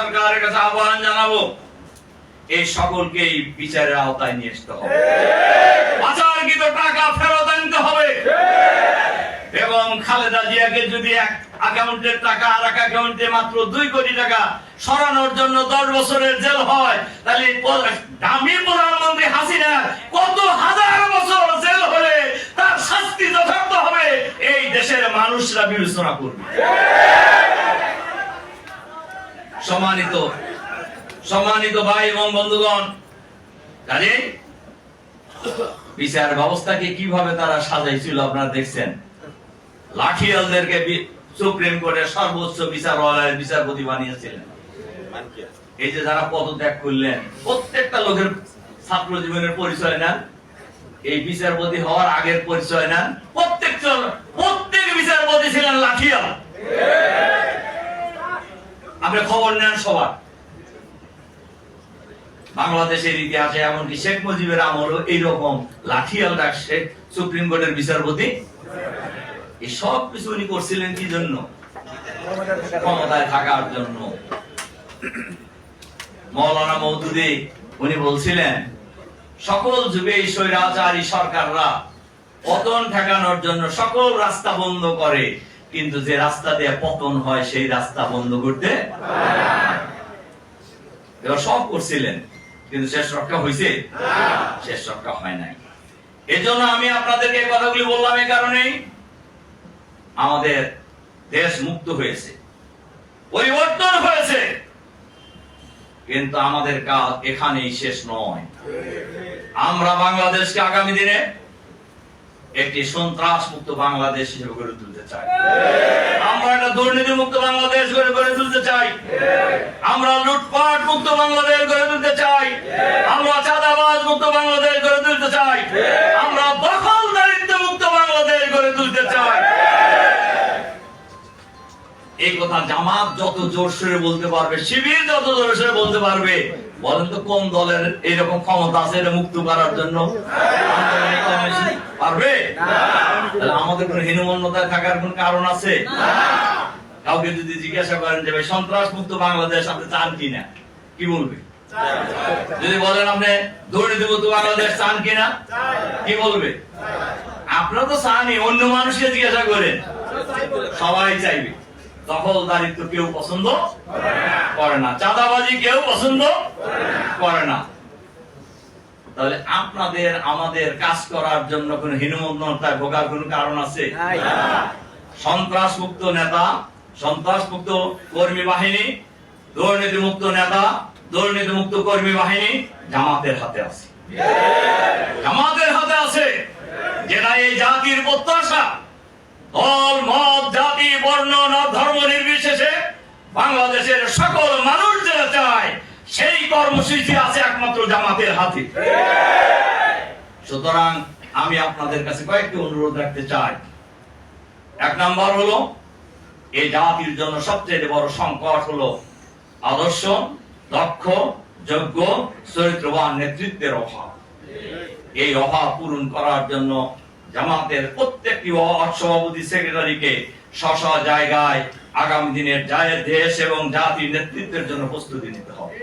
সরকারের কাছে আহ্বান জানাব এই সকলকেই বিচারের আওতায় নিয়ে আসতে হবে। পাচারকৃত টাকা ফেরত আনতে হবে। এবং খালেদা জিয়াকে যদি এক অ্যাকাউন্টের টাকা আর এক অ্যাকাউন্টে মাত্র দুই কোটি টাকা সরানোর জন্য দশ বছরের জেল হয় তাহলে দামি প্রধানমন্ত্রী হাসিনা কত হাজার বছর জেল হলে তার শাস্তি যথার্থ হবে এই দেশের মানুষরা বিবেচনা করবে। সম্মানিত সম্মানিত ভাই এবং বন্ধুগণ কাজে বিচার ব্যবস্থাকে কীভাবে তারা সাজাইছিল আপনারা দেখছেন। লাঠিয়ালদেরকে সুপ্রিম কোর্টের সর্বোচ্চ বিচারালয়ের বিচারপতি বানিয়েছিলেন। এই যে যারা পদত্যাগ করলেন, প্রত্যেকটা লোকের ছাত্র জীবনের পরিচয় নেন। এই বিচারপতি হওয়ার আগের পরিচয় নেন। প্রত্যেক প্রত্যেক বিচারপতি ছিলেন লাঠিয়াল। আপনি খবর নেন সবার। বাংলাদেশের ইতিহাসে এমনকি শেখ মুজিবের আমলও এইরকম লাঠিয়াল ডাক শেখ সুপ্রিম কোর্টের বিচারপতি। এই সব কিছু উনি করছিলেন কি জন্য? ক্ষমতায় থাকার জন্য। মৌলানা মৌদুদি উনি বলছিলেন, সকল যুগে স্বৈরাচারী সরকাররা পতন ঠেকানোর জন্য সকল রাস্তা বন্ধ করে কিন্তু যে রাস্তা দিয়ে পতন হয়, সেই রাস্তা বন্ধ করতে সব করছিলেন, কিন্তু শেষ রক্ষা হয়েছে শেষ রক্ষা হয় নাই। এজন্য আমি আপনাদেরকে এই কথাগুলি বললাম এই কারণেই আমাদের দেশ মুক্ত হয়েছে, পরিবর্তন হয়েছে, কিন্তু আমাদের কাজ এখানেই শেষ নয়। আমরা বাংলাদেশকে আগামী দিনে একটি সন্ত্রাস মুক্ত বাংলাদেশ হিসেবে গড়ে তুলতে চাই। আমরা একটা দুর্নীতি মুক্ত বাংলাদেশ গড়ে গড়ে তুলতে চাই। আমরা লুটপাট মুক্ত বাংলাদেশ গড়ে তুলতে চাই। আমরা চাঁদাবাজ মুক্ত বাংলাদেশ গড়ে তুলতে চাই। আমরা দখলদারিত্ব মুক্ত বাংলাদেশ গড়ে তুলতে চাই। এই কথা জামাত যত জোর সরে বলতে পারবে, শিবির যত জোর সরে বলতে পারবে, বলেন তো কোন দলের এরকম ক্ষমতা আছে এটা মুক্ত করার জন্য? পারবে? তাহলে আমাদের কোন হীনমন্যতায় থাকার কোন কারণ আছে? কাউকে যদি জিজ্ঞাসা করেন যে ভাই সন্ত্রাস মুক্ত বাংলাদেশ আপনি চান কিনা কি বলবে? যদি বলেন আপনি দুর্নীতি মুক্ত বাংলাদেশ চান কিনা কি বলবে? আপনারা তো চানই অন্য মানুষকে জিজ্ঞাসা করেন। সবাই চাইবে। দখলদারিত্ব কেউ পছন্দ করে না। চাঁদাবাজি কেউ পছন্দ করে না। তাহলে আপনাদের আমাদের কাজ করার জন্য কোন হীনমন্যতায় ভোগার কোন কারণ আছে? সন্ত্রাস মুক্ত নেতা সন্ত্রাস মুক্ত কর্মী বাহিনী দুর্নীতি মুক্ত নেতা দুর্নীতি মুক্ত কর্মী বাহিনী জামাতের হাতে আছে। জামাতের হাতে আছে। যেটা এই জাতির প্রত্যাশা। দল মত জাতি বর্ণ ধর্ম নির্বিশেষে বাংলাদেশের সকল মানুষ যেটা চায় সেই কর্মসূচি আছে একমাত্র জামাতের হাতে। সুতরাং আমি আপনাদের কাছে কয়েকটি অনুরোধ রাখতে চাই। এক নাম্বার হলো, এই জাতির জন্য সবচেয়ে বড় সংকট হলো আদর্শ, দক্ষ, যোগ্য, চরিত্রবান নেতৃত্বের অভাব। এই অভাব পূরণ করার জন্য জামাতের প্রত্যেকটি ওয়ার্ড সভাপতি, সেক্রেটারিকে স্ব জায়গায় আগামী দিনের জায়ের দেশ এবং জাতির নেতৃত্বের জন্য প্রস্তুতি নিতে হবে।